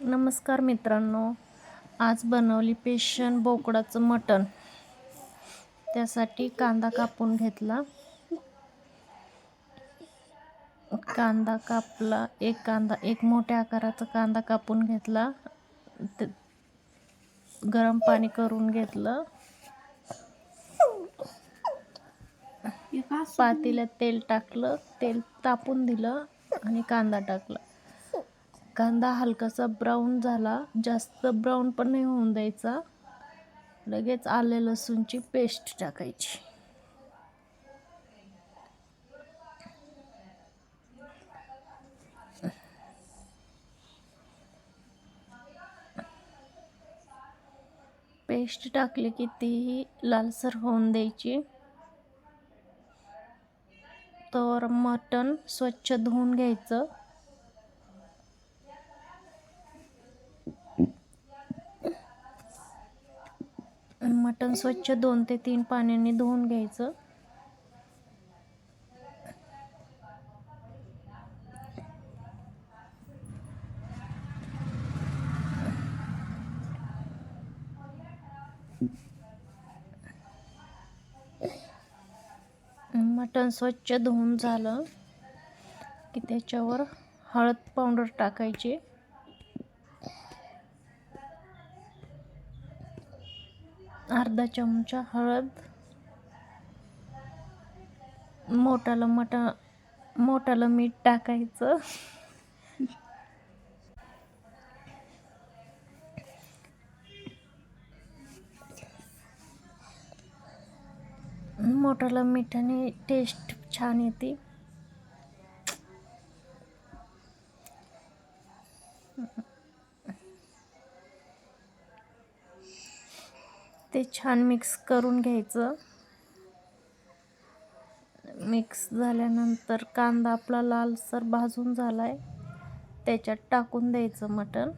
नमस्कार मित्रांनो आज बनवली पेशन बोकडाचं मटण. त्यासाठी कांदा कापून घेतला. कांदा कापला एक कांदा एक मोठ्या आकाराचा कांदा कापून घेतला. ते गरम पाणी करून घेतलं. पातेल्यात तेल टाकलं तेल तापून दिलं आणि कांदा टाकला. कांदा हलकासा ब्राऊन झाला जास्त ब्राऊन पण नाही होऊन द्यायचा. लगेच आले लसूणची पेस्ट टाकायची. पेस्ट टाकली की तीही लालसर होऊन द्यायची. तर मटण स्वच्छ धुवून घ्यायचं. मटण स्वच्छ दोन ते तीन पाण्याने धुवून घ्यायचं. मटण स्वच्छ धुवून झालं की त्याच्यावर हळद पावडर टाकायची. अर्धा चमचा हळद मोठाला मटा मोठालं मीठ टाकायचं. मोठाला मिठाने टेस्ट छान येते. ते छान मिक्स करून घ्यायचं. मिक्स झाल्यानंतर कांदा आपला लालसर भाजून झाला आहे त्याच्यात टाकून द्यायचं मटण.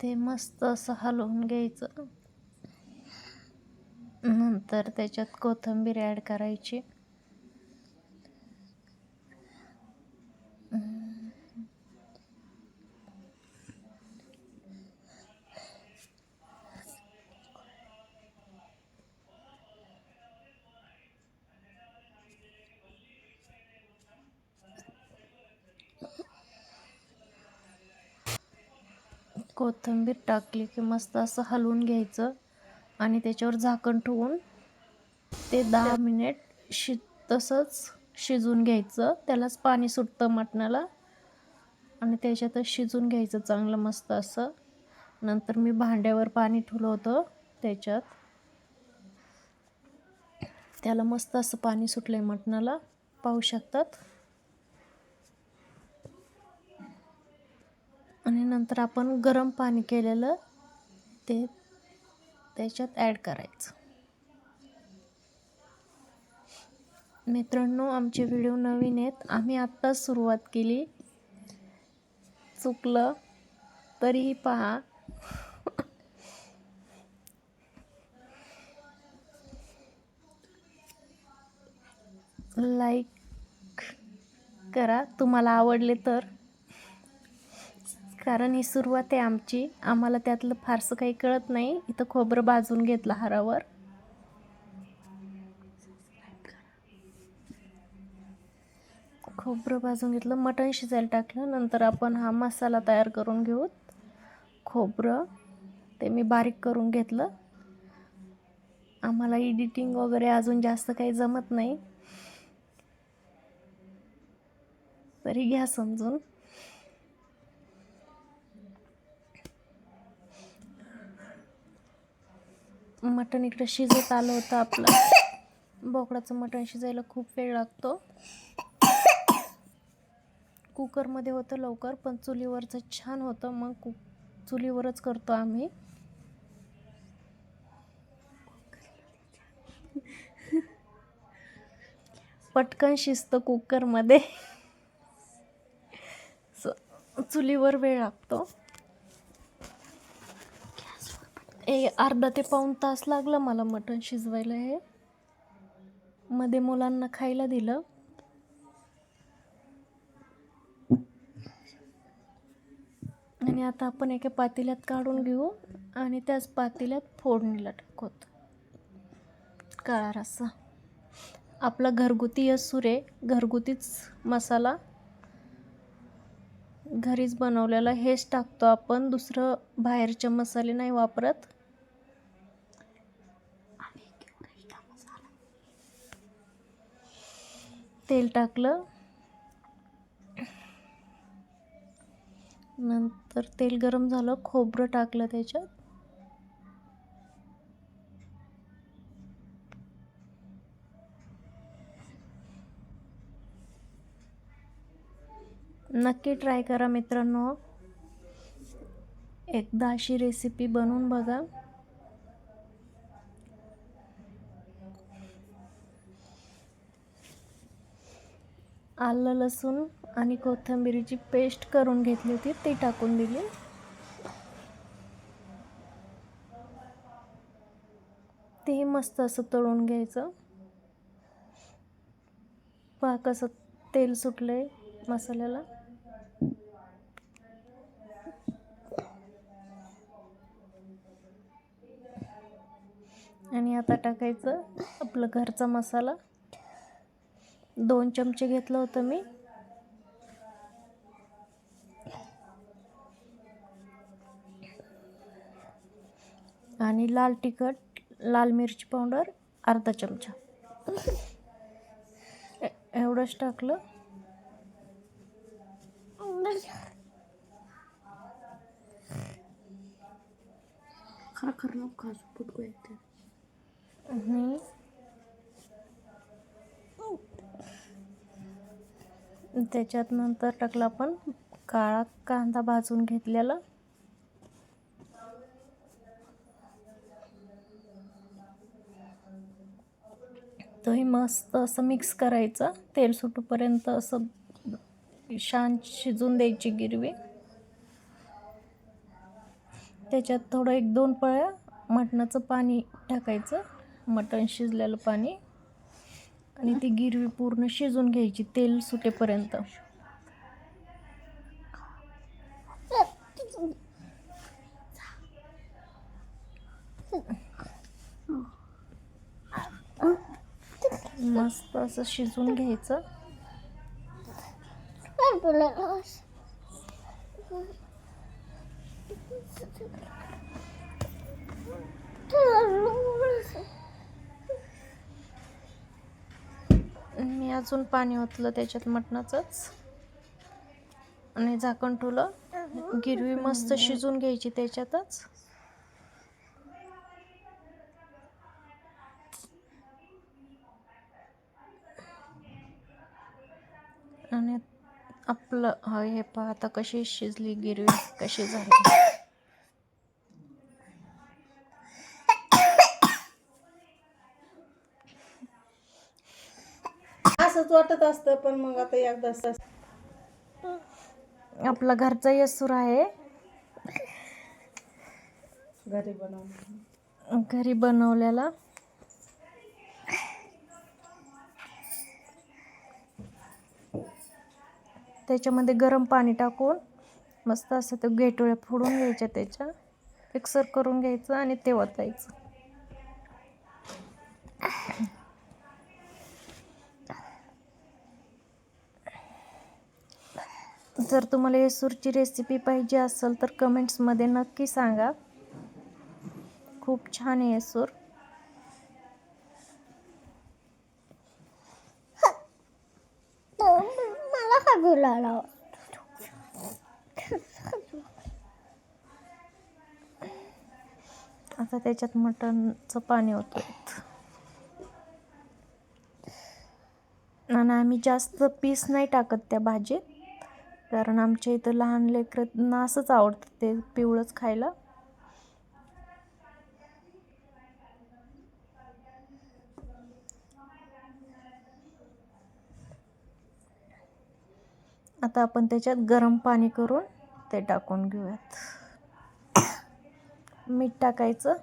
ते मस्त असं हलवून घ्यायचं. नंतर त्याच्यात कोथिंबीर ॲड करायची. कोथिंबीर टाकली की मस्त असं हलवून घ्यायचं. आणि त्याच्यावर झाकण ठेवून ते दहा मिनिट शि तसंच शिजून घ्यायचं. त्यालाच पाणी सुटतं मटणाला. आणि त्याच्यातच शिजून घ्यायचं चांगलं मस्त असं. नंतर मी भांड्यावर पाणी ठेवलं होतं त्याच्यात. त्याला मस्त असं पाणी सुटलं आहे मटणाला. पाहू शकतात. आणि नंतर आपण गरम पाणी केलेलं ते त्याच्यात ॲड करायचं. मित्रांनो आमचे व्हिडिओ नवीन आहेत. आम्ही आत्ताच सुरुवात केली. चुकलं. तरीही पहा. लाईक करा. तुम्हाला आवडले तर. कारण ही सुरुवात आहे आमची. आम्हाला त्यातलं फारसं काही कळत नाही. इथं खोबरं भाजून घेतलं हारावर. खोबरं भाजून घेतलं मटण शिजायला टाकलं. नंतर आपण हा मसाला तयार करून घेऊ खोबरं ते मी बारीक करून घेतलं. आम्हाला एडिटिंग वगैरे अजून जास्त काही जमत नाही. तरी घ्या समजून. मटण इकडं शिजत आलं होतं आपलं. बोकडाचं मटण शिजायला खूप वेळ लागतो. कुकरमध्ये होतं लवकर पण चुलीवरचं छान होतं. मग कु चुलीवरच करतो आम्ही. पटकन शिजतं कुकरमध्ये. चुलीवर वेळ लागतो. ए अर्धा ते पाऊण तास लागला मला मटण शिजवायला हे. मध्ये मुलांना खायला दिलं. आणि आता आपण एका पातेल्यात काढून घेऊ आणि त्याच पातेल्यात फोडणीला टाकूत. काळा रस्सा. आपला घरगुती यसूर आहे. घरगुतीच मसाला. घरीच बनवलेला हेच टाकतो आपण. दुसरं बाहेरचे मसाले नाही वापरत. तेल टाकलं. नंतर तेल गरम झालं खोबरं टाकलं त्याच्यात. नक्की ट्राय करा मित्रांनो. एकदा अशी रेसिपी बनवून बघा. आलं लसूण आणि कोथिंबिरीची पेस्ट करून घेतली होती ती टाकून दिली. ते मस्त असं तळून घ्यायचं. पहा कसं तेल सुटलंय मसाल्याला. आणि आता टाकायचं आपलं घरचा मसाला. दोन चमचे घेतलं होतं मी. आणि लाल तिखट लाल मिरची पावडर अर्धा चमचा. एवढंच टाकलं. खरं खरं नको खास फुटको येते. त्याच्यात नंतर टाकला आपण काळा कांदा भाजून घेतलेला. तोही मस्त असं मिक्स करायचं. तेल सुटूपर्यंत असं छान शिजून द्यायची गिरवी. त्याच्यात थोडं एक दोन पळ्या मटणाचं पाणी टाकायचं. मटण शिजलेलं पाणी. आणि ती गिरवी पूर्ण शिजून घ्यायची तेल सुटेपर्यंत. मस्त असं शिजून घ्यायचं. मी अजून पाणी ओतलं त्याच्यात मटणाचंच. आणि झाकण ठेवलं. गिरवी मस्त शिजून घ्यायची त्याच्यातच. आणि आपलं हे पहा आता कशी शिजली गिरवी कशी झाली. असंच वाटत असतं पण मग आता एकदा असं आपला घरचा यसूर आहे. घरी बनवून घरी बनवलेला. त्याच्यामध्ये गरम पाणी टाकून मस्त असं ते गेटोळ्या फोडून घ्यायच्या त्याच्या. मिक्सर करून घ्यायचं आणि ते ओतायचं जर तुम्हाला येसूरची रेसिपी पाहिजे असेल तर कमेंट्समध्ये नक्की सांगा. खूप छान आहे येसूर मला आता त्याच्यात मटणचं पाणी होतं आणि आम्ही जास्त पीस नाही टाकत त्या भाजीत. कारण आमच्या इथं लहान लेकरांना असंच आवडतं ते पिवळंच खायला. आता आपण त्याच्यात गरम पाणी करून ते टाकून घेऊयात. मीठ टाकायचं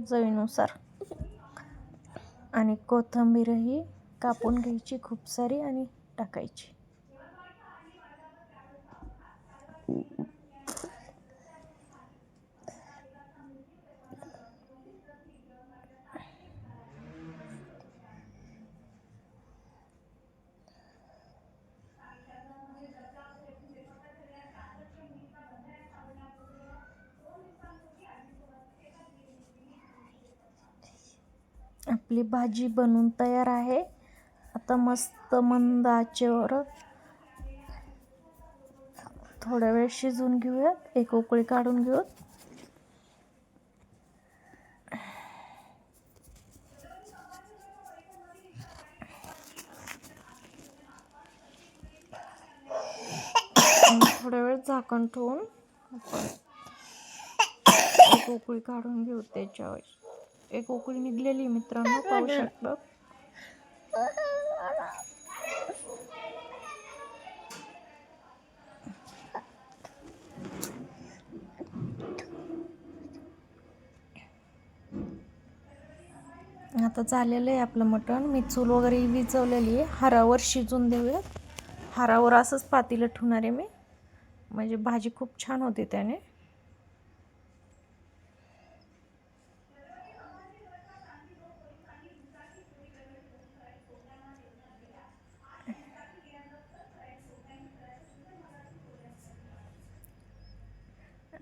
चवीनुसार. आणि कोथिंबीरही कापून घ्यायची खूप सारी आणि टाकायची. आपली भाजी बनून तयार आहे. आता मस्त मंद आचेवर थोड्या वेळ शिजवून घेऊयात. एक उकळी काढून घेऊयात. थोड्या वेळ झाकण ठेवून आपण एक उकळी काढून घेऊ त्याच्यावर. एक उकळी निघलेली मित्रांनो पाहू शकता. आता झालेलं आहे आपलं मटण. मी चूल वगैरे विजवलेली आहे. हारावर शिजून देऊयात. हारावर असंच पातेलं ठेवणार आहे मी. म्हणजे भाजी खूप छान होते त्याने.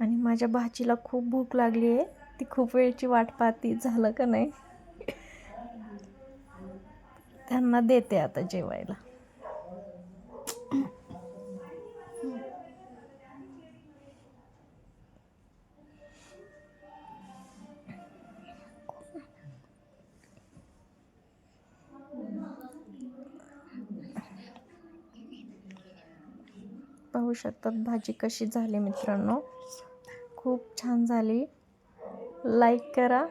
आणि माझ्या भाचीला खूप भूक लागली आहे. ती खूप वेळची वाट पाहती. झालं का नाही? त्यांना देते आता जेवायला. पाहू शकतात भाजी कशी झाली मित्रांनो. खूप छान झाली. लाईक करा.